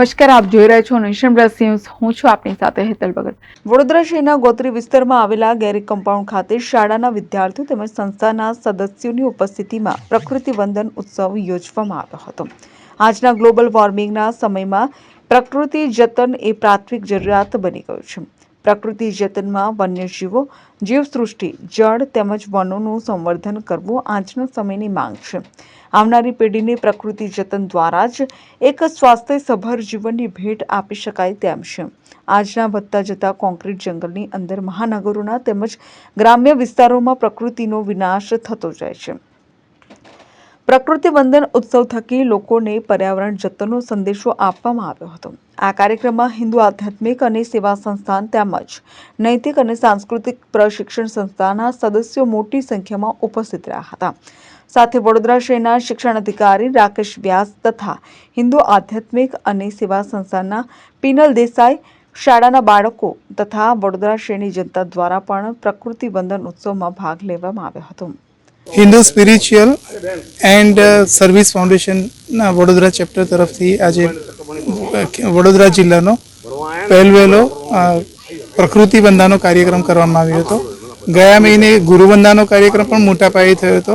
નમસ્કાર, આપ જોઈ રહ્યા છો નેશન ન્યૂઝ. હું છું આપની સાથે હેતલ ભગત. વડોદરા શહેરના ગોત્રી વિસ્તારમાં આવેલા ગેરી કમ્પાઉન્ડ ખાતે શાળાના વિદ્યાર્થીઓ તેમજ સંસ્થાના સદસ્યોની ઉપસ્થિતિમાં પ્રકૃતિ વંદન ઉત્સવ યોજવામાં આવ્યો હતો. આજના ગ્લોબલ વોર્મિંગના સમયમાં પ્રકૃતિ જતન એ પ્રાથમિક જરૂરિયાત બની ગયું છે. પ્રકૃતિ જતનમાં વન્યજીવો, જીવસૃષ્ટિ, જળ તેમજ વનોનું સંવર્ધન કરવું આજના સમયની માંગ છે. આવનારી પેઢીને પ્રકૃતિ જતન દ્વારા જ એક સ્વાસ્થ્યસભર જીવનની ભેટ આપી શકાય તેમ છે. આજના વધતા જતા કોન્ક્રીટ જંગલની અંદર મહાનગરોના તેમજ ગ્રામ્ય વિસ્તારોમાં પ્રકૃતિનો વિનાશ થતો જાય છે. પ્રકૃતિ વંદન ઉત્સવ થકી લોકોને પર્યાવરણ જતનનો સંદેશો આપવામાં આવ્યો હતો. આ કાર્યક્રમમાં હિન્દુ આધ્યાત્મિક અને સેવા સંસ્થાન તેમજ નૈતિક અને સાંસ્કૃતિક પ્રશિક્ષણ સંસ્થાના સદસ્યો મોટી સંખ્યામાં ઉપસ્થિત રહ્યા હતા. સાથે વડોદરા શહેરના શિક્ષણ અધિકારી રાકેશ વ્યાસ તથા હિન્દુ આધ્યાત્મિક અને સેવા સંસ્થાના પિનલ દેસાઈ, શાળાના બાળકો તથા વડોદરા શહેરની જનતા દ્વારા પણ પ્રકૃતિ વંદન ઉત્સવમાં ભાગ લેવામાં આવ્યો હતો. હિન્દુ સ્પિરિચ્યુઅલ એન્ડ સર્વિસ ફાઉન્ડેશનના વડોદરા ચેપ્ટર તરફથી આજે વડોદરા જિલ્લાનો પહેલવેલો પ્રકૃતિ વંદાનો કાર્યક્રમ કરવામાં આવ્યો હતો. ગયા મહિને ગુરુવંદાનો કાર્યક્રમ પણ મોટા પાયે થયો હતો.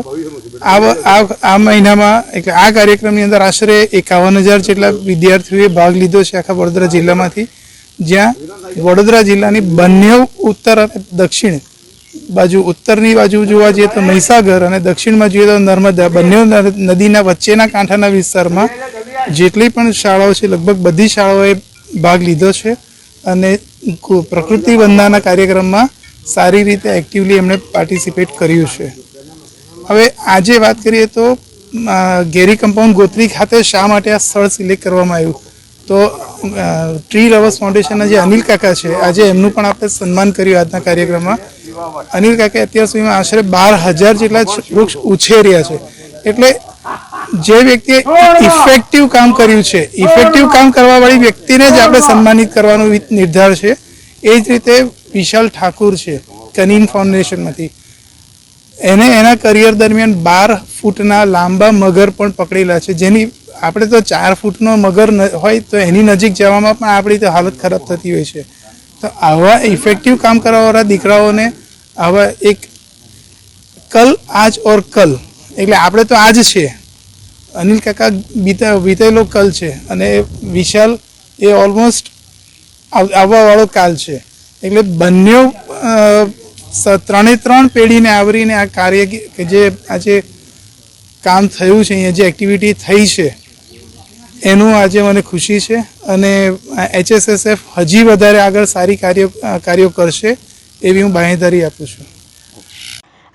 આ આ મહિનામાં, એટલે આ કાર્યક્રમની અંદર આશરે એકાવન હજાર જેટલા વિદ્યાર્થીઓએ ભાગ લીધો છે આખા વડોદરા જિલ્લામાંથી. જ્યાં વડોદરા જિલ્લાની બંને ઉત્તર અને દક્ષિણ બાજુ, ઉત્તરની બાજુ જોવા જઈએ તો મહીસાગર અને દક્ષિણમાં જોઈએ તો નર્મદા. બંને નદીના વચ્ચેના કાંઠાના વિસ્તારમાં જેટલી પણ શાળાઓ છે, લગભગ બધી શાળાઓએ ભાગ લીધો છે અને પ્રકૃતિ વંદનાના કાર્યક્રમમાં સારી રીતે એક્ટિવલી એમણે પાર્ટિસિપેટ કર્યું છે. હવે આજે વાત કરીએ તો ગેરી કમ્પાઉન્ડ ગોત્રી ખાતે શા માટે આ સ્થળ સિલેક્ટ કરવામાં આવ્યું? તો ટ્રી લવર્સ ફાઉન્ડેશનના જે અનિલ કાકા છે, આજે એમનું પણ આપણે સન્માન કર્યું આજના કાર્યક્રમમાં. અનિલ કાકે અત્યાર સુધીમાં આશરે બાર હજાર જેટલા વૃક્ષ ઉછેર્યા છે. એટલે જે વ્યક્તિએ ઇફેક્ટિવ કામ કર્યું છે ઇફેક્ટિવ કામ કરવાવાળી વ્યક્તિને જ આપણે સન્માનિત કરવાનો નિર્ધાર છે. એ જ રીતે વિશાલ ઠાકુર છે કનીન ફાઉન્ડેશનમાંથી. એને એના કરિયર દરમિયાન બાર ફૂટના લાંબા મગર પણ પકડેલા છે. જેની આપણે તો ચાર ફૂટનો મગર હોય તો એની નજીક જવામાં પણ આપણી તો હાલત ખરાબ થતી હોય છે. તો આવા ઇફેક્ટિવ કામ કરવાવાળા દીકરાઓને આવા એક કલ આજ ઓર કલ. એટલે આપણે તો આજ છે. અનિલ કાકા બીતા વીતેલો કલ છે. અને વિશાલ એ ઓલમોસ્ટ આવવાવાળો કાલ છે. એટલે બંને ત્રણે ત્રણ પેઢીને આવરીને આ કાર્ય કે જે આજે કામ થયું છે, અહીંયા જે એક્ટિવિટી થઈ છે, એનું આજે મને ખુશી છે. અને એચએસએસએફ હજી વધારે આગળ સારી કાર્યો કાર્યો કરશે. એવી હું બાંહેધારી આપું છું.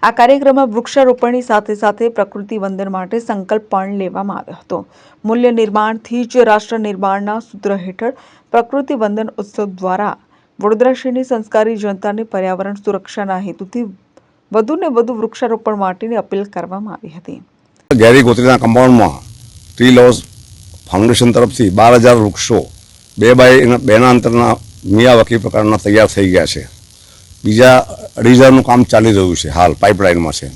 આ કાર્યક્રમમાં વૃક્ષારોપણની સાથે સાથે પ્રકૃતિ વંદન માટે સંકલ્પ પણ લેવામાં આવ્યો હતો. મૂલ્ય નિર્માણથી જ રાષ્ટ્ર નિર્માણના સૂત્ર હેઠળ પ્રકૃતિ વંદન ઉત્સવ દ્વારા વડોદરા શહેરની સંસ્કારી જનતાને પર્યાવરણ સુરક્ષાના હેતુથી વધુને વધુ વૃક્ષારોપણ માટેની અપીલ કરવામાં આવી હતી. ગેરી ગોત્રીના કમ્પાઉન્ડમાં ટ્રી લોસ ફાઉન્ડેશન તરફથી બાર હજાર વૃક્ષો બે બાય એના બેના અંતરના મિયાવકી પ્રકારના તૈયાર થઈ ગયા છે. બીજા હજારનું કામ ચાલી રહ્યું છે હાલ, પાઇપલાઇનમાં છે.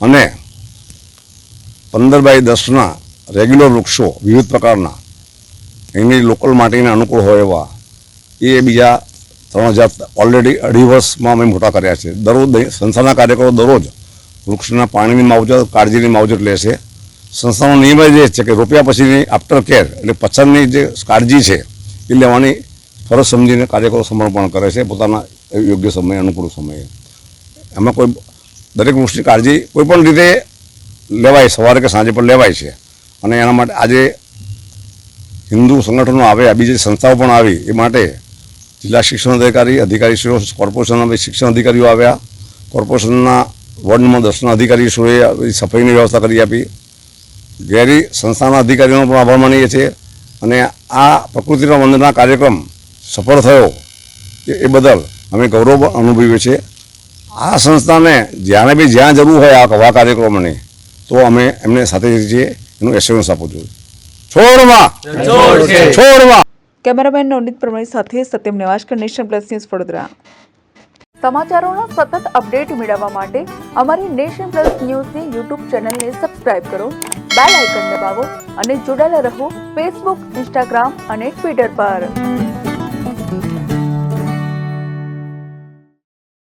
અને પંદર બાય દસના રેગ્યુલર વૃક્ષો વિવિધ પ્રકારના, એની લોકલ માટીને અનુકૂળ હોય એવા, એ બીજા ત્રણ હજાર ઓલરેડી અઢી વર્ષમાં અમે મોટા કર્યા છે. દરરોજ સંસ્થાના કાર્યકરો દરરોજ વૃક્ષના પાણીની માવજત, કાળજીની માવજત લે છે. સંસ્થાનો નિયમ જ એ છે કે રોપ્યા પછીની આફ્ટર કેર એટલે પછાડની જે કાળજી છે, એ લેવાની ફરજ સમજીને કાર્યકરો સમર્પણ કરે છે. પોતાના યોગ્ય સમય, અનુકૂળ સમયે. એમાં કોઈ દરેક વૃક્ષની કાળજી કોઈપણ રીતે લેવાય, સવારે કે સાંજે પણ લેવાય છે. અને એના માટે આજે હિન્દુ સંગઠનો આવ્યા બીજી સંસ્થાઓ પણ આવી, એ માટે જિલ્લા શિક્ષણ અધિકારી, અધિકારીશ્રીઓ કોર્પોરેશનના શિક્ષણ અધિકારીઓ આવ્યા. કોર્પોરેશનના વોર્ડ નંબર દસના અધિકારીશ્રીઓએ સફાઈની વ્યવસ્થા કરી આપી. ગેરી સંસ્થાના અધિકારીઓનો પણ આભાર માનીએ છીએ. અને આ પ્રકૃતિના વંદના કાર્યક્રમ સફળ થયો, એ બદલ અમે ગૌરવ અનુભવીએ છીએ. આ સંસ્થાને જ્યારે બી જ્યાં જરૂર હોય આ કવા કાર્યક્રમોની તો અમે એમને સાથે છીએ એનું એશ્યોરન્સ આપું છું છોડવા! છોડવા! કેમેરામેન નવનીત પ્રમાણી સાથે Satyam Nevashkar Nation Plus News Vadodara. સમાચારોના સતત અપડેટ મેળવવા માટે અમારી નેશન પ્લસ ન્યૂઝની યુટ્યુબ ચેનલને સબસ્ક્રાઇબ કરો બેલ આઇકન દબાવો અને જોડાયેલા રહો ફેસબુક ઇન્સ્ટાગ્રામ અને ટ્વિટર પર.